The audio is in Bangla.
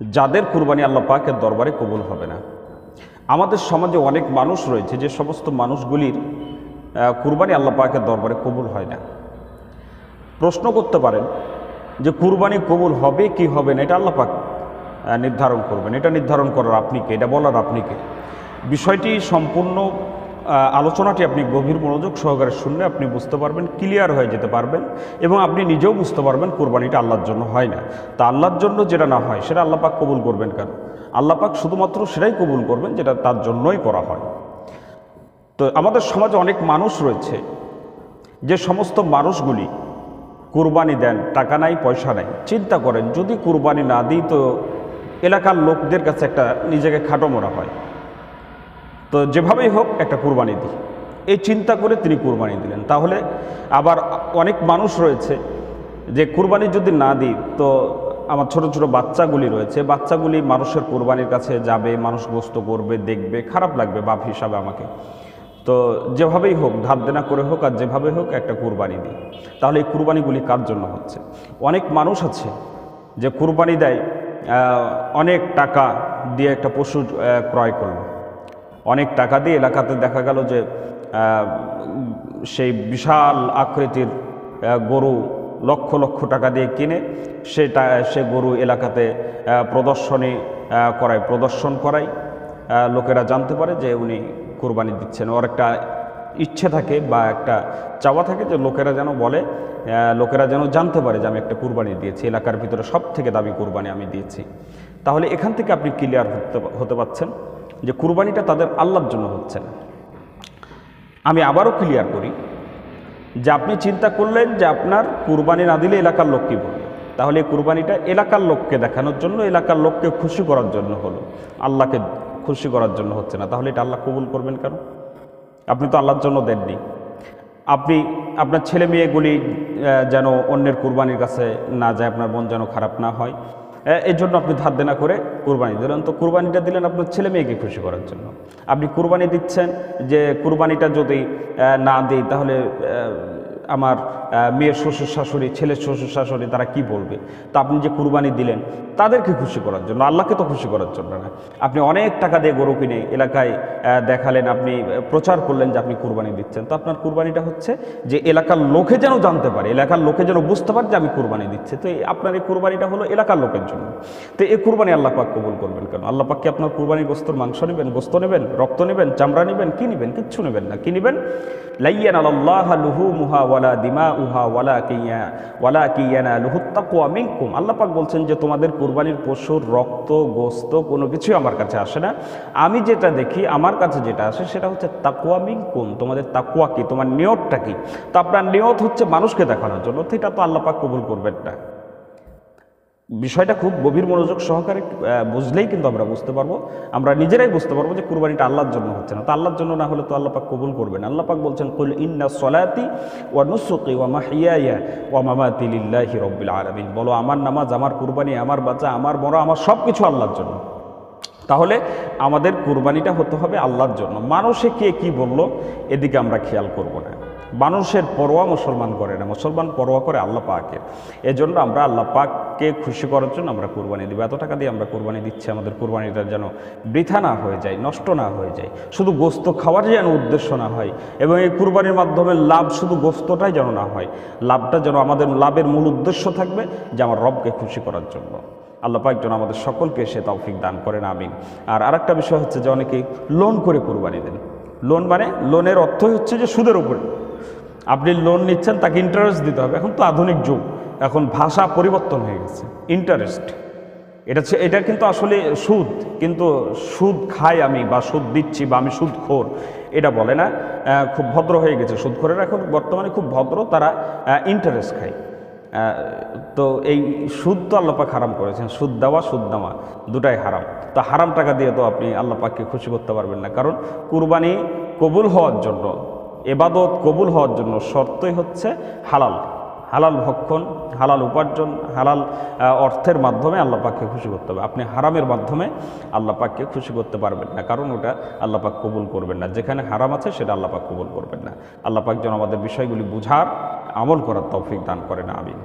যাদের কুরবানি আল্লাহ পাকের দরবারে কবুল হবে না। আমাদের সমাজে অনেক মানুষ রয়েছে যে সমস্ত মানুষগুলির কুরবানি আল্লাহ পাকের দরবারে কবুল হয় না। প্রশ্ন করতে পারেন যে কুরবানি কবুল হবে কি হবে না, এটা আল্লাহ পাক নির্ধারণ করবেন। এটা নির্ধারণ করার আপনি কে? এটা বলার আপনি কে? বিষয়টি সম্পূর্ণ আলোচনাটি আপনি গভীর মনোযোগ সহকারে শুনলে আপনি বুঝতে পারবেন, ক্লিয়ার হয়ে যেতে পারবেন এবং আপনি নিজেও বুঝতে পারবেন কোরবানিটা আল্লাহর জন্য হয় না। তা আল্লাহর জন্য যেটা না হয়, সেটা আল্লাহ পাক কবুল করবেন কেন? আল্লাহ পাক শুধুমাত্র সেটাই কবুল করবেন যেটা তার জন্যই করা হয়। তো আমাদের সমাজে অনেক মানুষ রয়েছে, যে সমস্ত মানুষগুলি কুরবানি দেন, টাকা নাই, পয়সা নাই, চিন্তা করেন যদি কুরবানি না দিই তো এলাকার লোকদের কাছে একটা নিজেকে খাটো মরা হয়। তো যেভাবেই হোক একটা কুরবানি দিই। এই চিন্তা করে তিনি কুরবানি দিলেন। তাহলে আবার অনেক মানুষ রয়েছে যে কুরবানি যদি না দিই, তো আমার ছোট ছোট বাচ্চাগুলি রয়েছে। বাচ্চাগুলি মানুষের কুরবানির কাছে যাবে, মানুষ গোস্ত করবে, দেখবে, খারাপ লাগবে, বাপ হিসাবে আমাকে। তো যেভাবেই হোক, ধার দেনা করে হোক আর যেভাবে হোক একটা কুরবানি দিই। তাহলে এই কুরবানিগুলি কার জন্য হচ্ছে? অনেক মানুষ আছে যে কুরবানি দেয় অনেক টাকা দিয়ে একটা পশু ক্রয় করল। অনেক টাকা দিয়ে এলাকাতে দেখা গেল যে সেই বিশাল আকৃতির গরু লক্ষ লক্ষ টাকা দিয়ে কিনে সেটা, সে গরু এলাকাতে প্রদর্শনী করায়, প্রদর্শন করায়। লোকেরা জানতে পারে যে উনি কোরবানি দিচ্ছেন। ওর একটা ইচ্ছে থাকে বা একটা চাওয়া থাকে যে লোকেরা যেন বলে লোকেরা যেন জানতে পারে যে আমি একটা কুরবানি দিয়েছি। এলাকার ভিতরে সব থেকে দামি কুরবানি আমি দিয়েছি। তাহলে এখান থেকে আপনি ক্লিয়ার হতে হতে পারছেন? যে কুরবানিটা তাদের আল্লাহর জন্য হচ্ছে না। আমি আবারও ক্লিয়ার করি যে আপনি চিন্তা করলেন যে আপনার কুরবানি না দিলে এলাকার লোক কী বলবে? তাহলে এই কুরবানিটা এলাকার লোককে দেখানোর জন্য, এলাকার লোককে খুশি করার জন্য হলো। আল্লাহকে খুশি করার জন্য হচ্ছে না। তাহলে এটা আল্লাহ কবুল করবেন কেন? আপনি তো আল্লাহর জন্য দেননি। আপনি, আপনার ছেলে মেয়েগুলি যেন অন্যের কুরবানির কাছে না যায়, আপনার মন যেন খারাপ না হয়। এই জন্য আপনি ধার দেনা করে কুরবানি দিলেন। তো কুরবানিটা দিলেন আপনার ছেলে মেয়েকে খুশি করার জন্য। আপনি কুরবানি দিচ্ছেন যে কুরবানিটা যদি না দিই তাহলে আমার মেয়ের শ্বশুর শাশুড়ি, ছেলের শ্বশুর শাশুড়ি তারা কি বলবে? তা আপনি যে কুরবানি দিলেন, তাদেরকে খুশি করার জন্য, আল্লাহকে তো খুশি করার জন্য না। আপনি অনেক টাকা দিয়ে গরু কিনে এলাকায় দেখালেন, আপনি প্রচার করলেন যে আপনি কুরবানি দিচ্ছেন। তো আপনার কুরবানিটা হচ্ছে যে এলাকার লোকে যেন জানতে পারে, এলাকার লোকে যেন বুঝতে পারে যে আমি কুরবানি দিচ্ছি। তো আপনার এই কুরবানিটা হলো এলাকার লোকের জন্য। তো এই কুরবানি আল্লাহ পাক কবুল করবেন কেন? আল্লাহ পাক কি আপনার কুরবানি গোস্তর মাংস নেবেন, গোস্ত নেবেন, রক্ত নেবেন, চামড়া নেবেন, কি নেবেন? কিচ্ছু নেবেন না। কি নেবেন? লাইয়ান আল্লাহ লুহু মুহা ওয়ালা দিমা উহা ওয়ালা কিয়া, ওয়ালা কিয়ানা লুহু তাকুয়া মিনকুম। আল্লাপাক বলছেন যে, তোমাদের কুরবানির পশুর রক্ত, গোস্ত কোনো কিছুই আমার কাছে আসে না। আমি যেটা দেখি, আমার কাছে যেটা আসে সেটা হচ্ছে তাকুয়া মিঙ্কুম তোমাদের তাকুয়া কি? তোমার নিয়তটা কি? তো আপনার নিয়ত হচ্ছে মানুষকে দেখানোর জন্য। সেটা তো আল্লাপাক কবুল করবেন না। বিষয়টা খুব গভীর মনোযোগ সহকারে বুঝলেই কিন্তু আমরা বুঝতে পারব। আমরা নিজেরাই বুঝতে পারব যে কুরবানিটা আল্লাহর জন্য হচ্ছে না। তো আল্লাহর জন্য না হলে তো আল্লাহ পাক কবুল করবেন আল্লাহ পাক বলছেন, কুল ইন্না সলাতি ওয়া নুসুকি ওয়া মাহিয়ায়া ওয়া মামাতি লিল্লাহি রাব্বিল আলামিন। বলো, আমার নামাজ, আমার কুরবানি, আমার বাচ্চা, আমার বড়, আমার সব কিছু আল্লাহর জন্য। তাহলে আমাদের কুরবানিটা হতে হবে আল্লাহর জন্য। মানুষে কে কি বলল, এদিকে আমরা খেয়াল করব না। মানুষের পরোয়া মুসলমান করে না। মুসলমান পরোয়া করে আল্লাহ পাকের। এজন্য আমরা আল্লাহ পাককে খুশি করার জন্য আমরা কুরবানি দিব। এত টাকা দিয়ে আমরা কোরবানি দিচ্ছি, আমাদের কুরবানিটা যেন বৃথা না হয়ে যায়, নষ্ট না হয়ে যায়। শুধু গোস্ত খাওয়ার যেন উদ্দেশ্য না হয় এবং এই কুরবানির মাধ্যমে লাভ শুধু গোস্তটাই যেন না হয়, লাভটা যেন আমাদের লাভের মূল উদ্দেশ্য থাকবে যে আমার রবকে খুশি করার জন্য। আল্লাহ পাক যেন আমাদের সকলকে সে তৌফিক দান করেন, আমিন। আর আরেকটা বিষয় হচ্ছে যে অনেকেই লোন করে কুরবানি দেন। লোন মানে লোনের অর্থই হচ্ছে যে সুদের উপরে। আপনি লোন নিচ্ছেন, তাকে ইন্টারেস্ট দিতে হবে। এখন তো আধুনিক যুগ। এখন ভাষা পরিবর্তন হয়ে গেছে ইন্টারেস্ট এটা এটা কিন্তু আসলে সুদ, কিন্তু সুদ খাই আমি বা সুদ দিচ্ছি বা আমি সুদ খোর এটা বলে না। খুব ভদ্র হয়ে গেছে সুদখোরেরা, এখন বর্তমানে খুব ভদ্র, তারা ইন্টারেস্ট খায়। তো এই সুদ তো আল্লাপাক হারাম করেছেন, সুদ দেওয়া সুদ দেওয়া দুটাই হারাম। তো হারাম টাকা দিয়ে তো আপনি আল্লাপাককে খুশি করতে পারবেন না, কারণ কুরবানি কবুল হওয়ার জন্য, এবাদত কবুল হওয়ার জন্য শর্তই হচ্ছে হালাল। হালাল ভক্ষণ, হালাল উপার্জন, হালাল অর্থের মাধ্যমে আল্লাহ পাককে খুশি করতে হবে। আপনি হারামের মাধ্যমে আল্লাহ পাককে খুশি করতে পারবেন না, কারণ ওটা আল্লাহ পাক কবুল করবেন না। যেখানে হারাম আছে সেটা আল্লাহ পাক কবুল করবেন না। আল্লাহ পাক যেন আমাদের বিষয়গুলি বুঝার, আমল করার তৌফিক দান করে না আমিন।